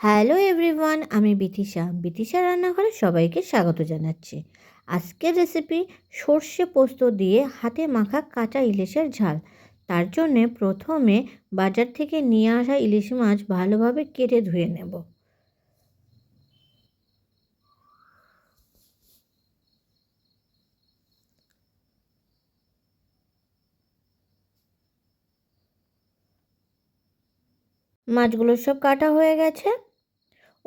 Hello everyone, আমি বিতিশা। বিথিশা রান্নাঘরে সবাইকে স্বাগত জানাচ্ছি। আজকের রেসিপি সর্ষে পোস্ত দিয়ে হাতে মাখা কাঁচা ইলিশের ঝাল। তার জন্যে প্রথমে বাজার থেকে নিয়ে আসা ইলিশ মাছ ভালোভাবে কেটে ধুয়ে নেব। মাছগুলো সব কাটা হয়ে গেছে।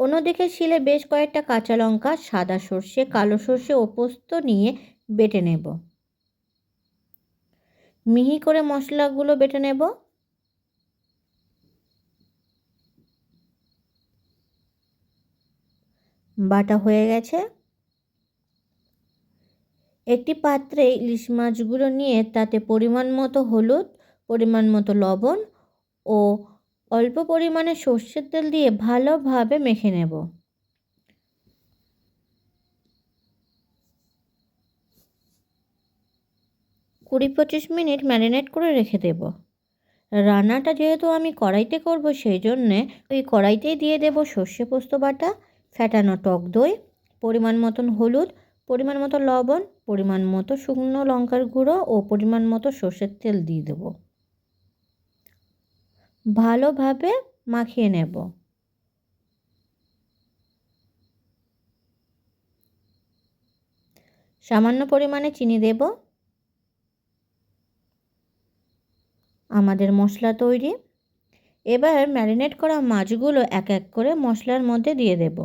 অন্যদিকে শিলে বেশ কয়েকটা কাঁচা লঙ্কা, সাদা সর্ষে, কালো সর্ষে ও পোস্ত নিয়ে বেটে নেব। মিহি করে মশলাগুলো বেটে নেব। বাটা হয়ে গেছে। একটি পাত্রে ইলিশ মাছগুলো নিয়ে তাতে পরিমাণ মতো হলুদ, পরিমাণ মতো লবণ ও অল্প পরিমাণে সর্ষের তেল দিয়ে ভালোভাবে মেখে নেব। কুড়ি পঁচিশ মিনিট ম্যারিনেট করে রেখে দেব। রান্নাটা যেহেতু আমি কড়াইতে করব, সেই জন্যে ওই কড়াইতেই দিয়ে দেব সর্ষে পোস্ত বাটা ফ্যাটানো টক দই, পরিমাণ মতন হলুদ, পরিমাণ মতো লবণ, পরিমাণ মতো শুকনো লঙ্কার গুঁড়ো ও পরিমাণ মতো সর্ষের তেল দিয়ে দেবো। ভালোভাবে মাখিয়ে নেব। সামান্য পরিমাণে চিনি দেব। আমাদের মশলা তৈরি। এবার ম্যারিনেট করা মাছগুলো এক এক করে মশলার মধ্যে দিয়ে দেবো।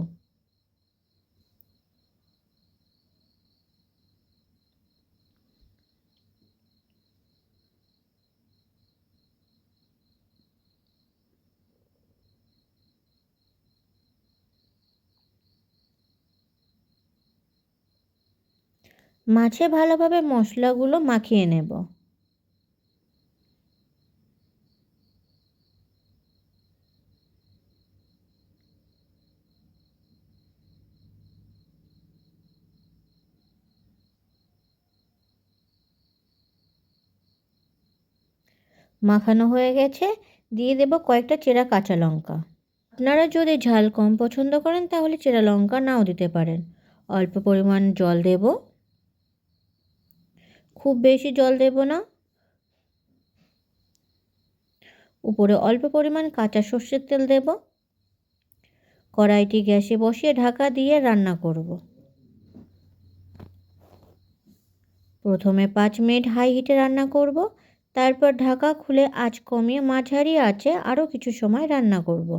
মাছে ভালোভাবে মশলাগুলো মাখিয়ে নেব। মাখানো হয়ে গেছে, দিয়ে দেব কয়েকটা চেরা কাঁচা লঙ্কা। আপনারা যদি ঝাল কম পছন্দ করেন, তাহলে চেরা লঙ্কা নাও দিতে পারেন। অল্প পরিমাণ জল দেবো। খুব বেশি জল দেব না। উপরে অল্প পরিমাণ কাঁচা সর্ষের তেল দেব। কড়াইটি গ্যাসে বসিয়ে ঢাকা দিয়ে রান্না করব। প্রথমে পাঁচ মিনিট হাই হিটে রান্না করব। তারপর ঢাকা খুলে আঁচ কমিয়ে মাঝারি আছে আরও কিছু সময় রান্না করব।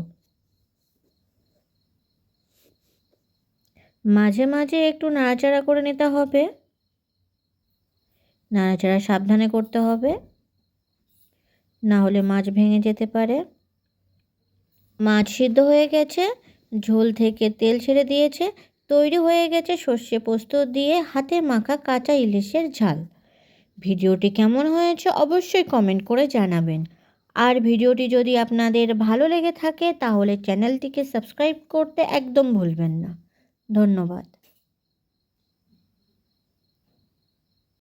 মাঝে মাঝে একটু নাড়াচাড়া করে নিতে হবে। নাড়াচাড়া সাবধানে করতে হবে। না হলে মাছ ভেঙে যেতে পারে। মাছ সিদ্ধ হয়ে গেছে, ঝোল থেকে তেল ছেড়ে দিয়েছে, তৈরি হয়ে গেছে সর্ষে পোস্ত দিয়ে হাতে মাখা কাঁচা ইলিশের ঝাল। ভিডিওটি কেমন হয়েছে অবশ্যই কমেন্ট করে জানাবেন। আর ভিডিওটি যদি আপনাদের ভালো লেগে থাকে তাহলে চ্যানেলটিকে সাবস্ক্রাইব করতে একদম ভুলবেন না। ধন্যবাদ।